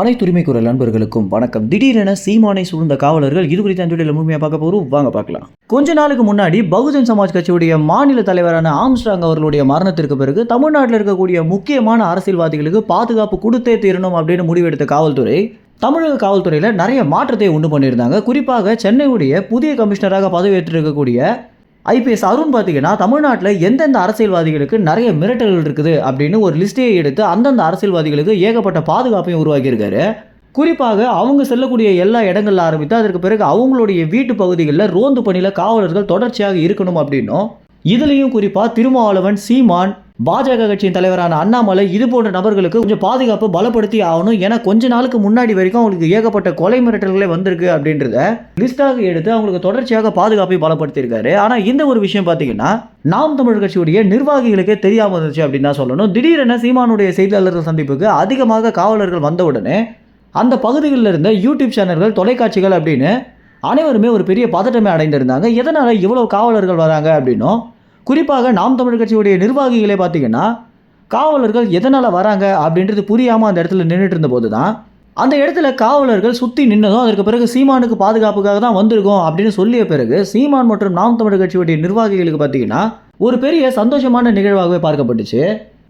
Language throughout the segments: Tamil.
அனைத்து உரிமை குரல் நண்பர்களுக்கும் வணக்கம். திடீரென சீமானை சூழ்ந்த காவலர்கள் இது குறித்து அந்த முழுமையாக பார்க்க போகிறோம் வாங்க பார்க்கலாம். கொஞ்ச நாளுக்கு முன்னாடி பகுஜன் சமாஜ் கட்சியுடைய மாநில தலைவரான ஆம்ஸ்ட்ராங் அவர்களுடைய மரணத்திற்கு பிறகு தமிழ்நாட்டில் இருக்கக்கூடிய முக்கியமான அரசியல்வாதிகளுக்கு பாதுகாப்பு கொடுத்தே தீரணும் அப்படின்னு முடிவெடுத்த காவல்துறை தமிழக காவல்துறையில் நிறைய மாற்றத்தை உண்டு பண்ணியிருந்தாங்க. குறிப்பாக சென்னையுடைய புதிய கமிஷனராக பதவியேற்றிருக்கக்கூடிய ஐபிஎஸ் அருண் பார்த்தீங்கன்னா தமிழ்நாட்டில் எந்தெந்த அரசியல்வாதிகளுக்கு நிறைய மிரட்டல்கள் இருக்குது அப்படின்னு ஒரு லிஸ்ட்டையே எடுத்து அந்தந்த அரசியல்வாதிகளுக்கு ஏகப்பட்ட பாதுகாப்பையும் உருவாக்கியிருக்காரு. குறிப்பாக அவங்க செல்லக்கூடிய எல்லா இடங்களில் ஆரம்பித்து அதற்கு பிறகு அவங்களுடைய வீட்டு பகுதிகளில் ரோந்து பணியில் காவலர்கள் தொடர்ச்சியாக இருக்கணும் அப்படின்னும். இதுலேயும் குறிப்பாக திருமாவளவன் சீமான் பாஜக கட்சியின் தலைவரான அண்ணாமலை இது போன்ற நபர்களுக்கு கொஞ்சம் பாதுகாப்பு பலப்படுத்தி ஆகணும். ஏன்னா கொஞ்ச நாளுக்கு முன்னாடி வரைக்கும் அவங்களுக்கு ஏகப்பட்ட கொலை மிரட்டல்களே வந்திருக்கு அப்படின்றத லிஸ்டாக எடுத்து அவங்களுக்கு தொடர்ச்சியாக பாதுகாப்பை பலப்படுத்தியிருக்காரு. ஆனால் இந்த ஒரு விஷயம் பார்த்தீங்கன்னா நாம் தமிழர் கட்சியுடைய நிர்வாகிகளுக்கே தெரியாமல் இருந்துச்சு அப்படின்னு தான் சொல்லணும். திடீரென சீமானுடைய செய்தியாளர்கள் சந்திப்புக்கு அதிகமாக காவலர்கள் வந்தவுடனே அந்த பகுதிகளில் இருந்த யூடியூப் சேனல்கள் தொலைக்காட்சிகள் அப்படின்னு அனைவருமே ஒரு பெரிய பதட்டமே அடைந்திருந்தாங்க. எதனால் இவ்வளோ காவலர்கள் வராங்க அப்படின்னும் குறிப்பாக நாம் தமிழர் கட்சியுடைய நிர்வாகிகளே பார்த்தீங்கன்னா காவலர்கள் எதனால் வராங்க அப்படின்றது புரியாமல் அந்த இடத்துல நின்றுட்டு இருந்தபோது தான் அந்த இடத்துல காவலர்கள் சுற்றி நின்னதும் அதற்கு பிறகு சீமானுக்கு பாதுகாப்புக்காக தான் வந்திருக்கோம் அப்படின்னு சொல்லிய பிறகு சீமான் மற்றும் நாம் தமிழர் கட்சியுடைய நிர்வாகிகளுக்கு பார்த்தீங்கன்னா ஒரு பெரிய சந்தோஷமான நிகழ்வாகவே பார்க்கப்பட்டுச்சு.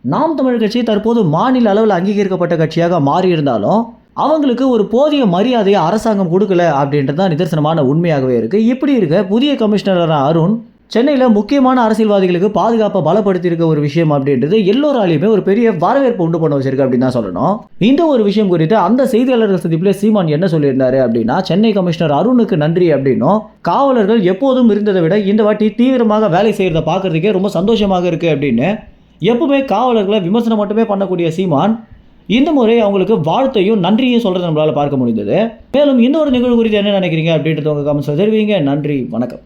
நாம் தமிழர் கட்சி தற்போது மாநில அளவில் அங்கீகரிக்கப்பட்ட கட்சியாக மாறியிருந்தாலும் அவங்களுக்கு ஒரு போதிய மரியாதையை அரசாங்கம் கொடுக்கல அப்படின்றது தான் நிதர்சனமான உண்மையாகவே இருக்குது இப்படி இருக்க புதிய கமிஷனரான அருண் சென்னையில் முக்கியமான அரசியல்வாதிகளுக்கு பாதுகாப்பை பலப்படுத்தியிருக்க ஒரு விஷயம் அப்படின்றது எல்லோராலையுமே ஒரு பெரிய வரவேற்பு உண்டு பண்ண வச்சிருக்கு அப்படின்னு தான் சொல்லணும். இந்த ஒரு விஷயம் குறித்து அந்த செய்தியாளர்கள் சந்திப்பில் சீமான் என்ன சொல்லியிருந்தாரு அப்படின்னா சென்னை கமிஷனர் அருணுக்கு நன்றி அப்படின்னும். காவலர்கள் எப்போதும் இருந்ததை விட இந்த வாட்டி தீவிரமாக வேலை செய்கிறத பார்க்கறதுக்கே ரொம்ப சந்தோஷமாக இருக்குது அப்படின்னு. எப்பவுமே காவலர்களை விமர்சனம் மட்டுமே பண்ணக்கூடிய சீமான் இந்த முறை அவங்களுக்கு வாழ்த்தையும் நன்றியும் சொல்கிறத நம்மளால் பார்க்க முடிந்தது. மேலும் இன்னொரு நிகழ்வு குறித்து என்ன நினைக்கிறீங்க அப்படின்றத உங்கள் கமெண்ட்ஸில் தெரிவிங்க. நன்றி வணக்கம்.